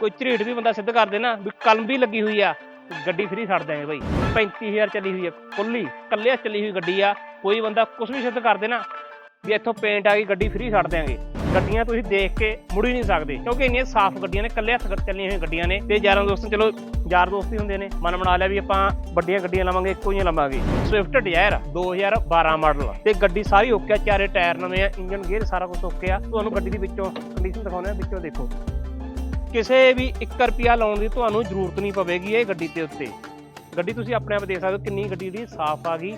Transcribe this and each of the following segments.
ਕੋਈ ਝਰੀਟ ਵੀ ਬੰਦਾ ਸਿੱਧ ਕਰ ਦੇ ਨਾ ਵੀ ਕਲਮ ਵੀ ਲੱਗੀ ਹੋਈ ਆ, ਗੱਡੀ ਫ੍ਰੀ ਛੱਡ ਦਿਆਂਗੇ ਬਾਈ। 35000 ਚੱਲੀ ਹੋਈ ਆ, ਕੁੱਲੀ, ਕੱਲਿਆ ਚੱਲੀ ਹੋਈ ਗੱਡੀ ਆ, ਕੋਈ ਬੰਦਾ ਕੁਝ ਵੀ ਸਿੱਧ ਕਰ ਦੇ ਨਾ ਵੀ ਇੱਥੋਂ ਪੇਂਟ ਆ ਗਈ, ਗੱਡੀ ਫ੍ਰੀ ਛੱਡ ਦਿਆਂਗੇ। ਗੱਡੀਆਂ ਤੁਸੀਂ ਦੇਖ ਕੇ ਮੁੜ ਹੀ ਨਹੀਂ ਸਕਦੇ, ਕਿਉਂਕਿ ਇੰਨੀਆਂ ਸਾਫ਼ ਗੱਡੀਆਂ ਨੇ, ਕੱਲੇ ਹੱਥ ਚੱਲੀਆਂ ਹੋਈਆਂ ਗੱਡੀਆਂ ਨੇ, ਤੇ ਯਾਰਾਂ ਦੋਸਤਾਂ, ਚਲੋ ਯਾਰ ਦੋਸਤ ਹੀ ਹੁੰਦੇ ਨੇ, ਮਨ ਬਣਾ ਲਿਆ ਵੀ ਆਪਾਂ ਵੱਡੀਆਂ ਗੱਡੀਆਂ ਲਵਾਂਗੇ, ਇੱਕੋ ਜਿਹੀਆਂ ਲਵਾਂਗੇ। ਸਵਿਫਟ ਡਿਜ਼ਾਇਰ 2012 ਮਾਡਲ ਤੇ ਗੱਡੀ ਸਾਰੀ ਓਕੇ ਆ, ਚਾਰੇ ਟਾਇਰ ਨਵੇਂ ਆ ਇੰਜਨ ਗੇਅਰ ਸਾਰਾ ਕੁਝ ਓਕੇ ਆ, ਤੁਹਾਨੂੰ ਗੱਡੀ ਦੇ ਵਿੱਚੋਂ ਕੰਡੀਸ਼ਨ ਦਿਖਾਉਂਦੇ ਆ, ਵਿੱਚੋਂ ਦੇਖੋ। ਕਿਸੇ ਵੀ 1 ਰੁਪਿਆ ਲਾਉਣ ਦੀ ਤੁਹਾਨੂੰ ਜ਼ਰੂਰਤ ਨਹੀਂ ਪਵੇਗੀ ਇਹ ਗੱਡੀ ਦੇ ਉੱਤੇ। ਗੱਡੀ ਤੁਸੀਂ ਆਪਣੇ ਆਪ ਦੇਖ ਸਕਦੇ ਹੋ ਕਿੰਨੀ ਗੱਡੀ ਜਿਹੜੀ ਸਾਫ਼ ਆ ਗਈ।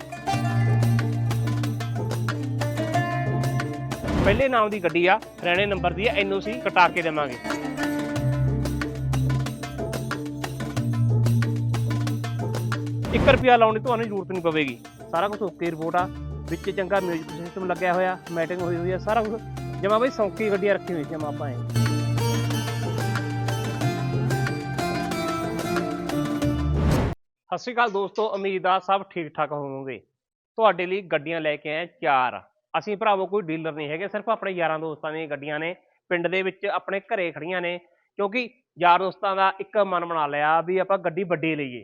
ਪਹਿਲੇ ਨਾਮ ਦੀ ਗੱਡੀ ਆ, ਹਰਿਆਣੇ ਨੰਬਰ ਦੀ ਆ ਐਨਓਸੀ ਕਟਾ ਕੇ ਦੇਵਾਂਗੇ। ਇੱਕ ਰੁਪਿਆ ਲਾਉਣ ਦੀ ਤੁਹਾਨੂੰ ਜ਼ਰੂਰਤ ਨਹੀਂ ਪਵੇਗੀ। ਸਾਰਾ ਕੁਝ ਓਕੇ ਰਿਪੋਰਟ ਆ, ਵਿੱਚ ਚੰਗਾ ਮਿਊਜ਼ਿਕ ਸਿਸਟਮ ਲੱਗਿਆ ਹੋਇਆ ਮੈਟਿੰਗ ਹੋਈ ਹੋਈ ਆ, ਸਾਰਾ ਕੁਝ ਜਮਾ ਬਈ ਸੌਂਕੀ ਗੱਡੀਆਂ ਰੱਖੀ ਹੋਈ ਸੀ ਜਮਾ ਆਪਾਂ ਐਂ ਸਤਿ ਸ਼੍ਰੀ ਅਕਾਲ ਦੋਸਤੋ, ਉਮੀਦ ਆ ਸਭ ਠੀਕ ਠਾਕ ਹੋਵੋਗੇ। ਤੁਹਾਡੇ ਲਈ ਗੱਡੀਆਂ ਲੈ ਕੇ ਆਏ ਚਾਰ। ਅਸੀਂ ਭਰਾਵੋ ਕੋਈ ਡੀਲਰ ਨਹੀਂ ਹੈਗੇ, ਸਿਰਫ ਆਪਣੇ ਯਾਰਾਂ ਦੋਸਤਾਂ ਦੀਆਂ ਗੱਡੀਆਂ ਨੇ। ਪਿੰਡ ਦੇ ਵਿੱਚ ਆਪਣੇ ਘਰੇ ਖੜੀਆਂ ਨੇ, ਕਿਉਂਕਿ ਯਾਰ ਦੋਸਤਾਂ ਦਾ ਇੱਕ ਮਨ ਬਣਾ ਲਿਆ ਵੀ ਆਪਾਂ ਗੱਡੀ ਵੱਡੀ ਲਈਏ।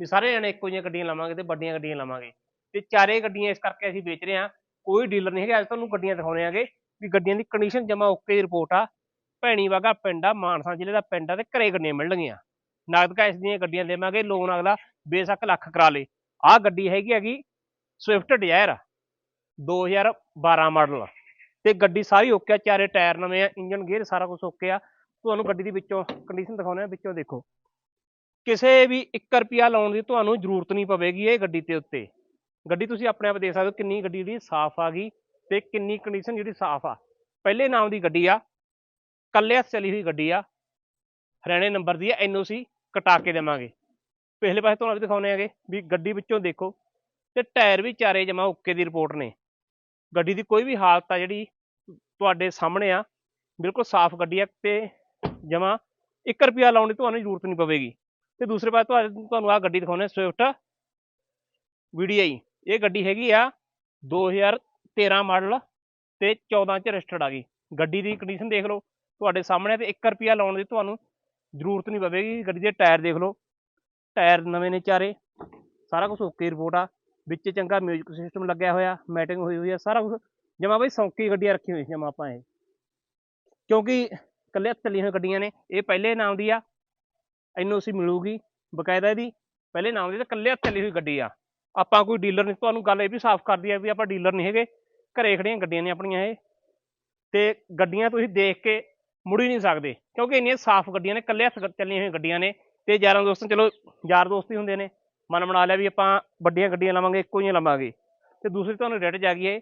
ਵੀ ਸਾਰੇ ਜਣੇ ਇੱਕੋ ਜਿਹੀਆਂ ਗੱਡੀਆਂ ਲਵਾਂਗੇ ਤੇ ਵੱਡੀਆਂ ਗੱਡੀਆਂ ਲਵਾਂਗੇ। ਤੇ ਚਾਰੇ ਗੱਡੀਆਂ ਇਸ ਕਰਕੇ ਅਸੀਂ ਵੇਚ ਰਹੇ ਹਾਂ। ਕੋਈ ਡੀਲਰ ਨਹੀਂ ਹੈਗਾ, ਅੱਜ ਤੁਹਾਨੂੰ ਗੱਡੀਆਂ ਦਿਖਾਉਣੇ ਆਗੇ ਵੀ ਗੱਡੀਆਂ ਦੀ ਕੰਡੀਸ਼ਨ ਜਮਾ ਓਕੇ ਦੀ ਰਿਪੋਰਟ ਆ। ਭੈਣੀ ਵਾਗਾ ਪਿੰਡ ਆ, ਮਾਨਸਾ ਜ਼ਿਲ੍ਹੇ ਦਾ ਪਿੰਡ ਆ ਤੇ ਘਰੇ ਗੱਡੀਆਂ ਮਿਲਣਗੀਆਂ। ਨਗਦ ਕੈਸ਼ ਦੀਆਂ ਗੱਡੀਆਂ ਦੇਵਾਂਗੇ, ਲੋਨ ਅਗਲਾ ਬੇਸ਼ੱਕ ਲੱਖ ਕਰਾ ਲੇ। ਆਹ ਗੱਡੀ ਹੈਗੀ ਹੈਗੀ ਸਵਿਫਟ ਡਿਜ਼ਾਇਰ 2012 ਮਾਡਲ। ਤੇ ਗੱਡੀ ਸਾਰੀ ਓਕੇ ਆ, ਚਾਰੇ ਟਾਇਰ ਨਵੇਂ ਆ, ਇੰਜਨ ਗੇਅਰ ਸਾਰਾ ਕੁਝ ਓਕੇ ਆ। ਤੁਹਾਨੂੰ ਗੱਡੀ ਦੀ ਵਿੱਚੋਂ ਕੰਡੀਸ਼ਨ ਦਿਖਾਉਂਦੇ ਆ, ਵਿੱਚੋਂ ਦੇਖੋ। ਕਿਸੇ ਵੀ 1 ਰੁਪਿਆ ਲਾਉਣ ਦੀ ਤੁਹਾਨੂੰ ਜ਼ਰੂਰਤ ਨਹੀਂ ਪਵੇਗੀ ਇਹ ਗੱਡੀ ਦੇ ਉੱਤੇ। ਗੱਡੀ ਤੁਸੀਂ ਆਪਣੇ ਆਪ ਦੇਖ ਸਕਦੇ ਹੋ ਕਿੰਨੀ ਗੱਡੀ ਜਿਹੜੀ ਸਾਫ਼ ਆ ਗਈ ਤੇ ਕਿੰਨੀ ਕੰਡੀਸ਼ਨ ਜਿਹੜੀ ਸਾਫ਼ ਆ। ਪਹਿਲੇ ਨਾਮ ਦੀ ਗੱਡੀ ਆ ਕੱਲੇ ਹੱਥ ਚਲੀ ਹੋਈ ਗੱਡੀ ਆ। ਹਰਿਆਣੇ ਨੰਬਰ ਦੀ ਆ ਐਨਓਸੀ ਕਟਾ ਕੇ ਦੇਵਾਂਗੇ। ਪਿਛਲੇ ਪਾਸੇ ਤੁਹਾਨੂੰ ਵੀ ਦਿਖਾਉਣੇ ਹੈਗੇ ਵੀ ਗੱਡੀ ਵਿੱਚੋਂ ਦੇਖੋ ਤੇ ਟਾਇਰ ਵੀ ਚਾਰੇ ਜਮਾ ਓਕੇ ਦੀ ਰਿਪੋਰਟ ਨੇ। ਗੱਡੀ ਦੀ ਕੋਈ ਵੀ ਹਾਲਤ ਆ ਜਿਹੜੀ ਤੁਹਾਡੇ ਸਾਹਮਣੇ ਆ, ਬਿਲਕੁਲ ਸਾਫ਼ ਗੱਡੀ ਆ ਤੇ ਜਮਾ 1 ਰੁਪਿਆ ਲਾਉਣ ਦੀ ਤੁਹਾਨੂੰ ਜ਼ਰੂਰਤ ਨਹੀਂ ਪਵੇਗੀ। ਤੇ ਦੂਸਰੇ ਪਾਸੇ ਤੁਹਾਨੂੰ ਤੁਹਾਨੂੰ ਆ ਗੱਡੀ ਦਿਖਾਉਣੇ ਸਵਿਫਟ VDI ਇਹ ਗੱਡੀ ਹੈਗੀ ਆ 2013 ਮਾਡਲ ਤੇ 14 ਚ ਰਜਿਸਟਰਡ ਆ ਗਈ। ਗੱਡੀ ਦੀ ਕੰਡੀਸ਼ਨ ਦੇਖ ਲਓ, ਤੁਹਾਡੇ ਸਾਹਮਣੇ ਤੇ 1 ਰੁਪਿਆ ਲਾਉਣ ਦੀ ਤੁਹਾਨੂੰ ਜ਼ਰੂਰਤ ਨਹੀਂ ਪਵੇਗੀ। ਗੱਡੀ ਦੇ ਟਾਇਰ ਦੇਖ ਲਓ ਟਾਇਰ ਨਵੇਂ ਨੇ ਚਾਰੇ, ਸਾਰਾ ਕੁਝ ਓਕੇ ਰਿਪੋਰਟ ਆ। ਵਿੱਚ ਚੰਗਾ ਮਿਊਜ਼ਿਕ ਸਿਸਟਮ ਲੱਗਿਆ ਹੋਇਆ ਮੈਟਿੰਗ ਹੋਈ ਹੋਈ ਆ, ਸਾਰਾ ਕੁਝ ਜਮਾ ਬਈ ਸੌਂਕੀ ਗੱਡੀਆਂ ਰੱਖੀ ਹੋਈ ਸੀ ਜਮਾ ਆਪਾਂ ਇਹ। ਕਿਉਂਕਿ ਇਕੱਲੇ ਹੱਥ ਚੱਲੀਆਂ ਹੋਈਆਂ ਗੱਡੀਆਂ ਨੇ, ਇਹ ਪਹਿਲੇ ਨਾਮ ਦੀ ਆ ਐਨਓਸੀ ਮਿਲੂਗੀ ਬਕਾਇਦਾ ਇਹਦੀ। ਪਹਿਲੇ ਨਾਮ ਦੀ ਤੇ ਇਕੱਲੇ ਹੱਥ ਚੱਲੀ ਹੋਈ ਗੱਡੀ ਆ। ਆਪਾਂ ਕੋਈ ਡੀਲਰ ਨਹੀਂ, ਤੁਹਾਨੂੰ ਗੱਲ ਇਹ ਵੀ ਸਾਫ਼ ਕਰਦੀ ਆ ਵੀ ਆਪਾਂ ਡੀਲਰ ਨਹੀਂ ਹੈਗੇ। ਘਰੇ ਖੜੀਆਂ ਗੱਡੀਆਂ ਨੇ ਆਪਣੀਆਂ ਇਹ। ਤੇ ਗੱਡੀਆਂ ਤੁਸੀਂ ਦੇਖ ਕੇ ਮੁੜ ਹੀ ਨਹੀਂ ਸਕਦੇ, ਕਿਉਂਕਿ ਇੰਨੀਆਂ ਸਾਫ਼ ਗੱਡੀਆਂ ਨੇ, ਇਕੱਲੇ ਹੱਥ ਚੱਲੀਆਂ ਹੋਈਆਂ ਗੱਡੀਆਂ ਨੇ। ਤੇ ਯਾਰਾਂ ਦੋਸਤਾਂ, ਚਲੋ ਯਾਰ ਦੋਸਤ ਹੀ ਹੁੰਦੇ ਨੇ। ਮਨ ਬਣਾ ਲਿਆ ਵੀ ਆਪਾਂ ਵੱਡੀਆਂ ਗੱਡੀਆਂ ਲਵਾਂਗੇ, ਇੱਕੋ ਜਿਹੀਆਂ ਲਵਾਂਗੇ। ਤੇ ਦੂਸਰੀ ਤੁਹਾਨੂੰ ਰੇਟ ਜਾਗੀ ਇਹ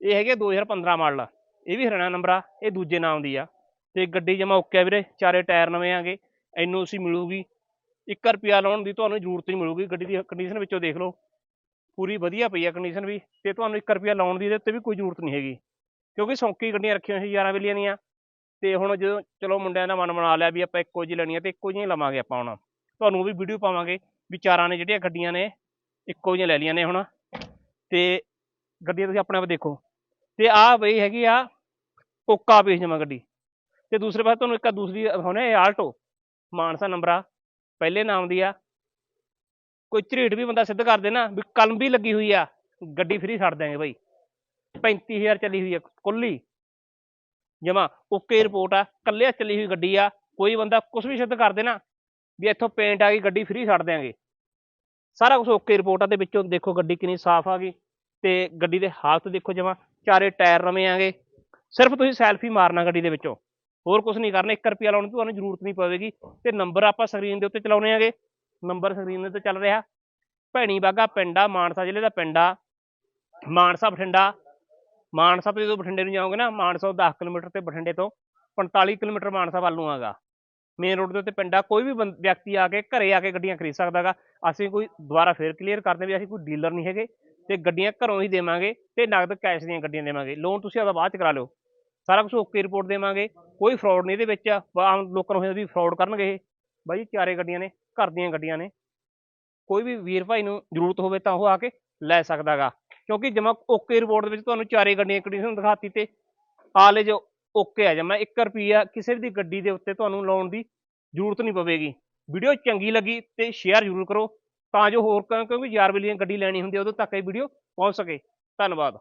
ਇਹ ਹੈਗੇ 2015 ਮਾਡਲ ਇਹ ਵੀ ਹਰਿਆਣਾ ਨੰਬਰ ਆ, ਇਹ ਦੂਜੇ ਨਾਮ ਦੀ ਆ। ਤੇ ਗੱਡੀ ਜਮਾ ਓਕੇ ਆ ਵੀਰੇ, ਚਾਰੇ ਟਾਇਰ ਨਵੇਂ ਆਗੇ ਐਨਓਸੀ ਮਿਲੂਗੀ। 1 ਰੁਪਿਆ ਲਾਉਣ ਦੀ ਤੁਹਾਨੂੰ ਜ਼ਰੂਰਤ ਨਹੀਂ ਮਿਲੂਗੀ, ਗੱਡੀ ਦੀ ਕੰਡੀਸ਼ਨ ਵਿੱਚੋਂ ਦੇਖ ਲਓ। ਪੂਰੀ ਵਧੀਆ ਪਈ ਆ ਕੰਡੀਸ਼ਨ ਵੀ, ਤੇ ਤੁਹਾਨੂੰ 1 ਰੁਪਿਆ ਲਾਉਣ ਦੀ ਇਹਦੇ ਉੱਤੇ ਵੀ ਕੋਈ ਜ਼ਰੂਰਤ ਨਹੀਂ ਹੈਗੀ। ਕਿਉਂਕਿ ਸੌਂਕੀ ਗੱਡੀਆਂ ਰੱਖੀਆਂ ਹੋਈਆਂ ਸੀ, ਯਾਰਾਂ ਵੇਲੀਆਂ ਦੀਆਂ। ਤੇ ਹੁਣ ਜਦੋਂ ਚਲੋ ਮੁੰਡਿਆਂ ਦਾ ਮਨ ਬਣਾ ਲਿਆ ਵੀ ਆਪਾਂ ਇੱਕੋ ਜਿਹੀ ਲੈਣੀ ਆ, ਤੇ ਇੱਕੋ ਜਿਹੀ ਲਵਾਂਗੇ ਆਪਾਂ ਹੁਣ। ਤੁਹਾਨੂੰ ਵੀ ਵੀਡੀਓ ਪਾਵਾਂਗੇ ਵੀ ਚਾਰਾਂ ਨੇ ਜਿਹੜੀਆਂ ਗੱਡੀਆਂ ਨੇ, ਇੱਕੋ ਜਿਹੀਆਂ ਲੈ ਲਈਆਂ ਨੇ ਹੁਣ। ਤੇ ਗੱਡੀਆਂ ਤੁਸੀਂ ਆਪਣੇ ਆਪ ਦੇਖੋ। ਤੇ ਆਹ ਬਈ ਹੈਗੀ ਆ ਕੋਕਾ ਪੇਸ਼ ਜਮਾ ਗੱਡੀ। ਤੇ ਦੂਸਰੇ ਪਾਸੇ ਤੁਹਾਨੂੰ ਇੱਕ ਆਹ ਦੂਸਰੀ ਦਿਖਾਉਣੇ ਆਲਟੋ। ਮਾਨਸਾ ਨੰਬਰ ਆ ਪਹਿਲੇ ਨਾਮ ਦੀ ਆ। ਕੋਈ ਝਰੀਟ ਵੀ ਬੰਦਾ ਸਿੱਧ ਕਰ ਦੇ ਨਾ ਵੀ ਕਲਮ ਵੀ ਲੱਗੀ ਹੋਈ ਆ, ਗੱਡੀ ਫ੍ਰੀ ਛੱਡ ਦਿਆਂਗੇ ਬਾਈ। 35000 ਚੱਲੀ ਹੋਈ ਆ, ਕੁੱਲੀ ਜਮਾ, ਓਕੇ ਰਿਪੋਰਟ ਆ ਕੱਲੇ ਹੱਥ ਚੱਲੀ ਹੋਈ ਗੱਡੀ ਆ, ਕੋਈ ਬੰਦਾ ਕੁਝ ਵੀ ਸਿੱਧ ਕਰ ਦੇ ਨਾ ਵੀ ਇੱਥੋਂ ਪੇਂਟ ਆ ਗਈ, ਗੱਡੀ ਫ੍ਰੀ ਛੱਡ ਦਿਆਂਗੇ। ਸਾਰਾ ਕੁਝ ਓਕੇ ਰਿਪੋਰਟ ਆ ਦੇ ਵਿੱਚੋਂ ਦੇਖੋ ਗੱਡੀ ਕਿੰਨੀ ਸਾਫ਼ ਆ ਗਈ, ਤੇ ਗੱਡੀ ਦੇ ਹਾਲਤ ਦੇਖੋ ਜਮਾ, ਚਾਰੇ ਟਾਇਰ ਨਵੇਂ ਆਗੇ। ਸਿਰਫ ਤੁਸੀਂ ਸੈਲਫੀ ਮਾਰਨਾ ਗੱਡੀ ਦੇ ਵਿੱਚੋਂ, ਹੋਰ ਕੁਝ ਨਹੀਂ ਕਰਨਾ 1 ਰੁਪਿਆ ਲਾਉਣ ਦੀ ਤੁਹਾਨੂੰ ਜ਼ਰੂਰਤ ਨਹੀਂ ਪਵੇਗੀ, ਤੇ ਨੰਬਰ ਆਪਾਂ ਸਕਰੀਨ ਦੇ ਉੱਤੇ ਚਲਾਉਣੇ ਆਗੇ। ਨੰਬਰ ਸਕਰੀਨ ਦੇ ਉੱਤੇ ਚੱਲ ਰਿਹਾ, ਭੈਣੀ ਬਾਗਾ, ਪਿੰਡ ਆ, ਮਾਨਸਾ ਜ਼ਿਲ੍ਹੇ ਦਾ ਪਿੰਡ ਆ, ਮਾਨਸਾ ਬਠਿੰਡਾ ਮਾਨਸਾ ਤੋਂ ਜਦੋਂ ਬਠਿੰਡੇ ਨੂੰ ਜਾਓਗੇ ਨਾ, ਮਾਨਸਾ ਤੋਂ 10 ਕਿਲੋਮੀਟਰ ਤੇ ਬਠਿੰਡੇ ਤੋਂ 45 ਕਿਲੋਮੀਟਰ ਮਾਨਸਾ ਵੱਲ ਨੂੰ ਆਗਾ। ਮੇਨ ਰੋਡ ਦੇ ਉੱਤੇ ਪਿੰਡ ਆ, ਕੋਈ ਵੀ ਬੰ- ਵਿਅਕਤੀ ਆ ਕੇ ਘਰੇ ਆ ਕੇ ਗੱਡੀਆਂ ਖਰੀਦ ਸਕਦਾਗਾ ਅਸੀਂ ਕੋਈ ਦੁਬਾਰਾ ਫੇਰ ਕਲੀਅਰ ਕਰਦੇ ਵੀ ਅਸੀਂ ਕੋਈ ਡੀਲਰ ਨਹੀਂ ਹੈਗੇ ਤੇ ਗੱਡੀਆਂ ਘਰੋਂ ਹੀ ਦੇਵਾਂਗੇ ਤੇ ਨਗਦ ਕੈਸ਼ ਦੀਆਂ ਗੱਡੀਆਂ ਦੇਵਾਂਗੇ। ਲੋਨ ਤੁਸੀਂ ਆਪਦਾ ਬਾਅਦ ਚ ਕਰਾ ਲਿਓ। ਸਾਰਾ ਕੁਝ ਓਕੇ ਰਿਪੋਰਟ ਦੇਵਾਂਗੇ। ਕੋਈ ਫਰਾਡ ਨਹੀਂ ਇਹਦੇ ਵਿੱਚ ਆਮ ਲੋਕਾਂ ਨੂੰ ਹੋਇਆ ਵੀ ਫਰਾਡ ਕਰਨਗੇ ਇਹ। ਬਾਈ, ਚਾਰੇ ਗੱਡੀਆਂ ਨੇ, ਘਰ ਦੀਆਂ ਗੱਡੀਆਂ ਨੇ। ਕੋਈ ਵੀ ਵੀਰ ਭਾਈ ਨੂੰ ਜ਼ਰੂਰਤ ਹੋਵੇ ਤਾਂ ਉਹ ਆ ਕੇ ਲੈ ਸਕਦਾਗਾ ਕਿਉਂਕਿ ਜਮਾ ਓਕੇ ਰਿਪੋਰਟ ਦੇ ਵਿੱਚ ਤੁਹਾਨੂੰ ਚਾਰੇ ਗੱਡੀਆਂ ਕੰਡੀਸ਼ਨ ਦਿਖਾਤੀ ਤੇ ਆਲੇ ਜੋ ਓਕੇ ਆ ਜਮਾ 1 ਰੁਪਿਆ ਕਿਸੇ ਵੀ ਗੱਡੀ ਦੇ ਉੱਤੇ ਤੁਹਾਨੂੰ ਲਾਉਣ ਦੀ ਜ਼ਰੂਰਤ ਨਹੀਂ ਪਵੇਗੀ। ਵੀਡੀਓ ਚੰਗੀ ਲੱਗੀ ਤੇ ਸ਼ੇਅਰ ਜ਼ਰੂਰ ਕਰੋ ਤਾਂ ਜੋ ਹੋਰ ਕਿਉਂਕਿ ਯਾਰ ਬੇਲੀਆਂ ਗੱਡੀ ਲੈਣੀ ਹੁੰਦੀ ਉਦੋਂ ਤੱਕ ਇਹ ਵੀਡੀਓ ਪਹੁੰਚ ਸਕੇ। ਧੰਨਵਾਦ।